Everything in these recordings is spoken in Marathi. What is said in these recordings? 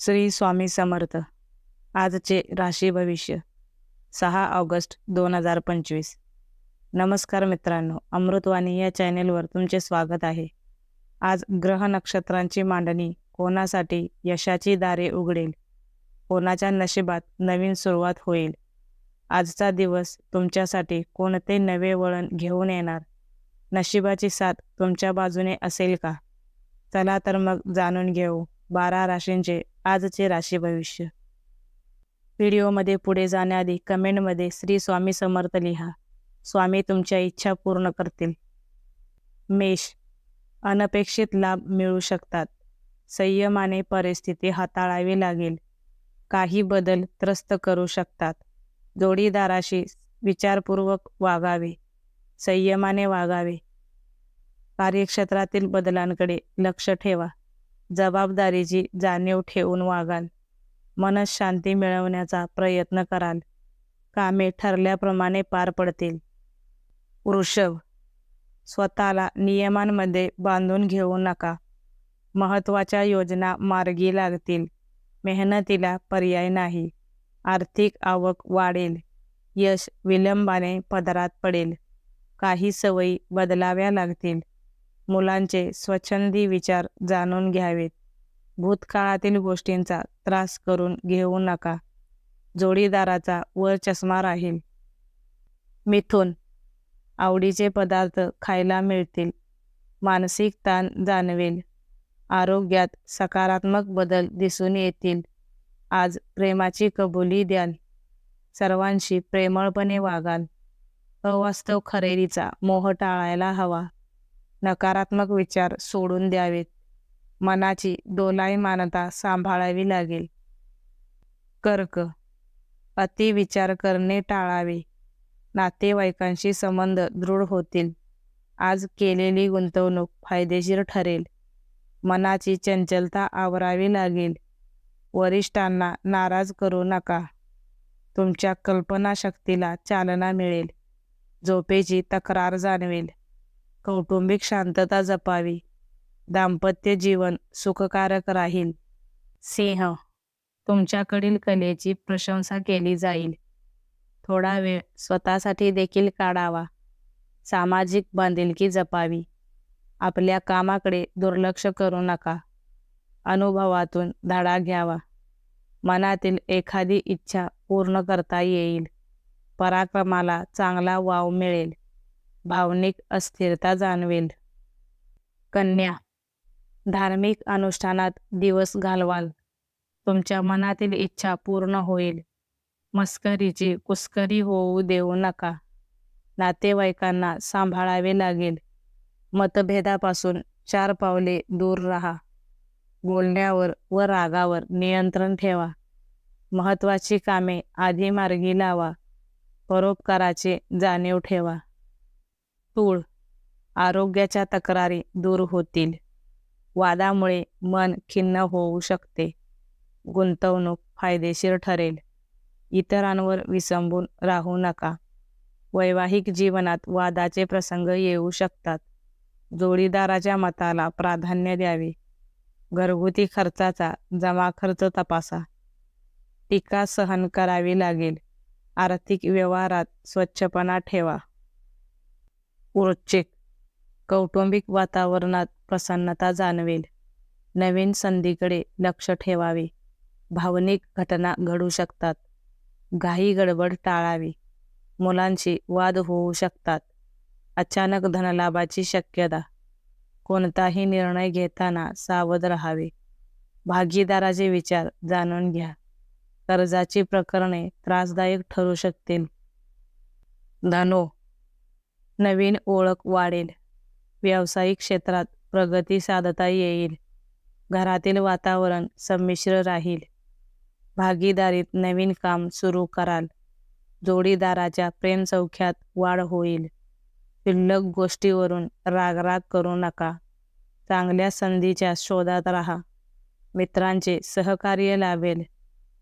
श्री स्वामी समर्थ. आजचे राशी भविष्य सहा ऑगस्ट दोन हजार पंचवीस. नमस्कार मित्रांनो अमृतवाणी या चॅनेलवर तुमचे स्वागत आहे. आज ग्रह नक्षत्रांची मांडणी कोणासाठी यशाची दारे उघडेल? कोणाच्या नशिबात नवीन सुरुवात होईल? आजचा दिवस तुमच्यासाठी कोणते नवे वळण घेऊन येणार? नशिबाची साथ तुमच्या बाजूने असेल का? चला तर मग जाणून घेऊ. बारा राशींचे आजचे राशी भविष्य. व्हिडिओमध्ये पुढे जाण्याआधी कमेंटमध्ये श्री स्वामी समर्थ लिहा. स्वामी तुमच्या इच्छा पूर्ण करतील. मेष. अनपेक्षित लाभ मिळू शकतात. संयमाने परिस्थिती हाताळावी लागेल. काही बदल त्रस्त करू शकतात. जोडीदाराशी विचारपूर्वक वागावे. संयमाने वागावे. कार्यक्षेत्रातील बदलांकडे लक्ष ठेवा. जबाबदारीची जाणीव ठेवून वागाल. मनशांती मिळवण्याचा प्रयत्न कराल. कामे ठरल्याप्रमाणे पार पडतील. वृषभ स्वतःला नियमांमध्ये बांधून घेऊ नका. महत्त्वाच्या योजना मार्गी लागतील. मेहनतीला पर्याय नाही. आर्थिक आवक वाढेल. यश विलंबाने पदरात पडेल. काही सवयी बदलाव्या लागतील. मुलांचे स्वच्छंदी विचार जाणून घ्यावेत. भूतकाळातील गोष्टींचा त्रास करून घेऊ नका. जोडीदाराचा वर चष्मा राहील. मिथून आवडीचे पदार्थ खायला मिळतील. मानसिक ताण जाणवेल. आरोग्यात सकारात्मक बदल दिसून येतील. आज प्रेमाची कबुली द्याल. सर्वांशी प्रेमळपणे वागाल. अवास्तव खरेदीचा मोह टाळायला हवा. नकारात्मक विचार सोडून द्यावेत. मनाची डोलायमानता सांभाळावी लागेल. कर्क. अति विचार करणे टाळावे. नातेवाईकांशी संबंध दृढ होतील. आज केलेली गुंतवणूक फायदेशीर ठरेल. मनाची चंचलता आवरावी लागेल. वरिष्ठांना नाराज करू नका. तुमच्या कल्पनाशक्तीला चालना मिळेल. झोपेची तक्रार जाणवेल. कौटुंबिक शांतता जपावी. दाम्पत्य जीवन सुखकारक राहील. सिंह तुमच्याकडील कलेची प्रशंसा केली जाईल. थोडा वेळ स्वतःसाठी देखील काढावा. सामाजिक बांधिलकी जपावी. आपल्या कामाकडे दुर्लक्ष करू नका. अनुभवातून धडा घ्यावा. मनातील एखादी इच्छा पूर्ण करता येईल. पराक्रमाला चांगला वाव मिळेल. भावनिक अस्थिरता जाणवेल. कन्या धार्मिक अनुष्ठानात दिवस घालवाल. तुमच्या मनातील इच्छा पूर्ण होईल. मस्करीची कुस्करी होऊ देऊ नका. नातेवाईकांना सांभाळावे लागेल. मतभेदापासून चार पावले दूर राहा. बोलण्यावर व रागावर नियंत्रण ठेवा. महत्त्वाची कामे आधी मार्गी लावा. परोपकाराची जाणीव ठेवा. तूळ आरोग्याच्या तक्रारी दूर होतील. वादामुळे मन खिन्न होऊ शकते. गुंतवणूक फायदेशीर ठरेल. इतरांवर विसंबून राहू नका. वैवाहिक जीवनात वादाचे प्रसंग येऊ शकतात. जोडीदाराच्या मताला प्राधान्य द्यावे. घरगुती खर्चाचा जमा खर्च तपासा. टीका सहन करावी लागेल. आर्थिक व्यवहारात स्वच्छपणा ठेवा. वृश्चिक कौटुंबिक वातावरणात प्रसन्नता जाणवेल. नवीन संधीकडे लक्ष ठेवावे. भावनिक घटना घडू शकतात. घाई गडबड टाळावी. मुलांशी वाद होऊ शकतात. अचानक धनलाभाची शक्यता. कोणताही निर्णय घेताना सावध राहावे. भागीदाराचे विचार जाणून घ्या. कर्जाची प्रकरणे त्रासदायक ठरू शकतील. धनो नवीन ओळख वाढेल. व्यावसायिक क्षेत्रात प्रगती साधता येईल. घरातील वातावरण संमिश्र राहील. भागीदारीत नवीन काम सुरू कराल. जोडीदाराच्या प्रेमसौख्यात वाढ होईल. शिल्लक गोष्टीवरून रागराग करू नका. चांगल्या संधीच्या शोधात राहा. मित्रांचे सहकार्य लाभेल.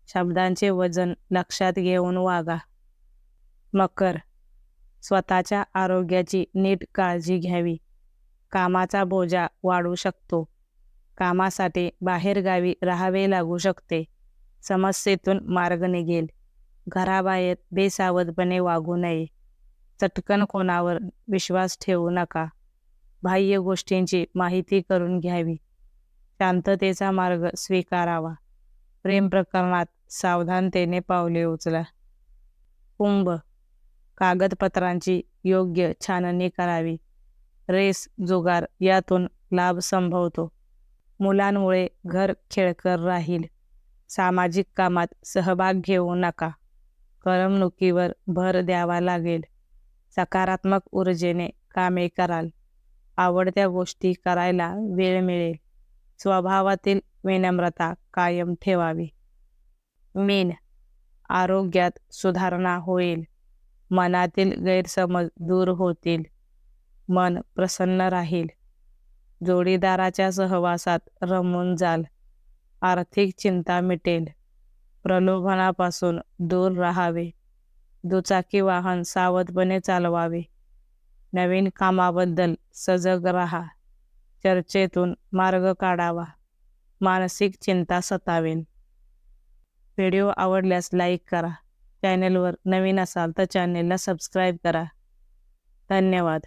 शब्दांचे वजन लक्षात घेऊन वागा. मकर स्वतःच्या आरोग्याची नीट काळजी घ्यावी. कामाचा बोजा वाढू शकतो. कामासाठी बाहेरगावी राहावे लागू शकते. समस्येतून मार्ग निघेल. घराबाहेर बेसावधपणे वागू नये. चटकन कोणावर विश्वास ठेवू नका. बाह्य गोष्टींची माहिती करून घ्यावी. शांततेचा मार्ग स्वीकारावा. प्रेम प्रकरणात सावधानतेने पावले उचला. कुंभ कागदपत्रांची योग्य छाननी करावी. रेस जुगार यातून लाभ संभवतो. मुलांमुळे घर खेळकर राहील. सामाजिक कामात सहभाग घेऊ नका. करमणुकीवर भर द्यावा लागेल. सकारात्मक ऊर्जेने कामे कराल. आवडत्या गोष्टी करायला वेळ मिळेल. स्वभावातील विनम्रता कायम ठेवावी. मीन. आरोग्यात सुधारणा होईल. मनातील गैरसमज दूर होतील. मन प्रसन्न राहील. जोडीदाराच्या सहवासात रमून जाल. आर्थिक चिंता मिटेल. प्रलोभनापासून दूर राहावे. दुचाकी वाहन सावधपणे चालवावे. नवीन कामाबद्दल सजग राहा. चर्चेतून मार्ग काढावा. मानसिक चिंता सतावेल व्हिडिओ आवडल्यास लाईक करा. चॅनेलवर नवीन असाल तर चॅनेलला सबस्क्राईब करा. धन्यवाद.